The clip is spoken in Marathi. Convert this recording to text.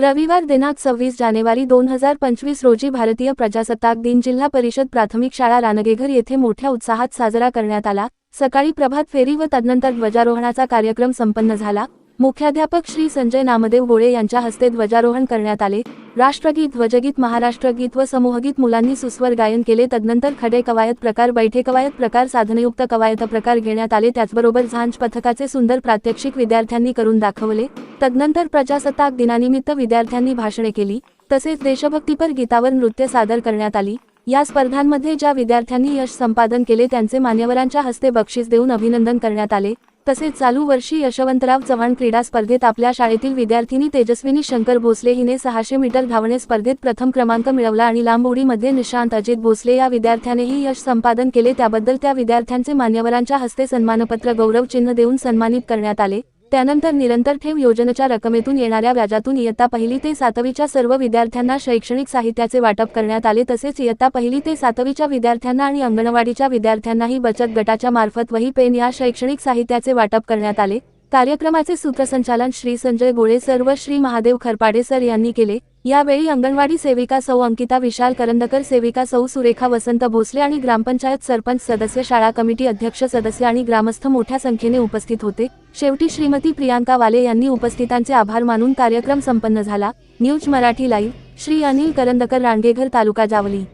रविवार दिनांक सव्वीस जानेवारी दोन हजार पंचवीस रोजी भारतीय प्रजासत्ताक दिन जिल्हा परिषद प्राथमिक शाळा रानगेघर येथे मोठ्या उत्साहात साजरा करण्यात आला. सकाळी प्रभात फेरी व तदनंतर ध्वजारोहणाचा कार्यक्रम संपन्न झाला. मुख्याध्यापक श्री संजय नामदेव गोळे यांच्या हस्ते ध्वजारोहण करण्यात आले. राष्ट्रगीत ध्वजगीत महाराष्ट्रगीत व समूहगीत मुलांनी सुस्वर गायन केले. तदनंतर खडे कवायत प्रकार बैठे कवायत प्रकार साधनयुक्त कवायत प्रकार घेण्यात आले. त्याचबरोबर झांज पथकाचे सुंदर प्रात्यक्षिक विद्यार्थ्यांनी करून दाखवले. तदनंतर प्रजासत्ताक दिनानिमित्त विद्यार्थ्यांनी भाषणे केली. तसेच देशभक्तीपर गीतावर नृत्य सादर करण्यात आली. या स्पर्धांमध्ये ज्या विद्यार्थ्यांनी यश संपादन केले त्यांचे मान्यवरांच्या हस्ते बक्षीस देऊन अभिनंदन करण्यात आले. तसेच चालू वर्षी यशवंतराव चव्हाण क्रीडा स्पर्धेत आपल्या शाळेतील विद्यार्थिनी तेजस्विनी शंकर भोसले हिने सहाशे मीटर धावणे स्पर्धेत प्रथम क्रमांक मिळवला आणि लांब उडीमध्ये निशांत अजित भोसले या विद्यार्थ्यानेही यश संपादन केले. त्याबद्दल त्या विद्यार्थ्यांचे मान्यवरांच्या हस्ते सन्मानपत्र गौरव चिन्ह देऊन सन्मानित करण्यात आले. त्यानंतर निरंतर ठेव योजनेच्या रकमेतून येणाऱ्या व्याजातून इयत्ता पहिली ते सातवीच्या सर्व विद्यार्थ्यांना शैक्षणिक साहित्याचे वाटप करण्यात आले तसेच इयत्ता पहिली ते सातवीच्या विद्यार्थ्यांना आणि अंगणवाडीच्या विद्यार्थ्यांनाही बचत गटाच्या मार्फत वही पेन या शैक्षणिक साहित्याचे वाटप करण्यात आले. कार्यक्रमाचे सूत्रसंचालन श्री संजय गोळे सर्व श्री महादेव खरपाडे सर यांनी केले. यावेळी अंगणवाडी सेविका सौ अंकिता विशाल करंदकर सेविका सौ सुरेखा वसंत भोसले आणि ग्रामपंचायत सरपंच सदस्य शाळा कमिटी अध्यक्ष सदस्य आणि ग्रामस्थ मोठ्या संख्येने उपस्थित होते. शेवटी श्रीमती प्रियांका वाले यांनी उपस्थितांचे आभार मानून कार्यक्रम संपन्न झाला. News Marathi live Shri Anil Karandkar Rangeghar taluka Jawali.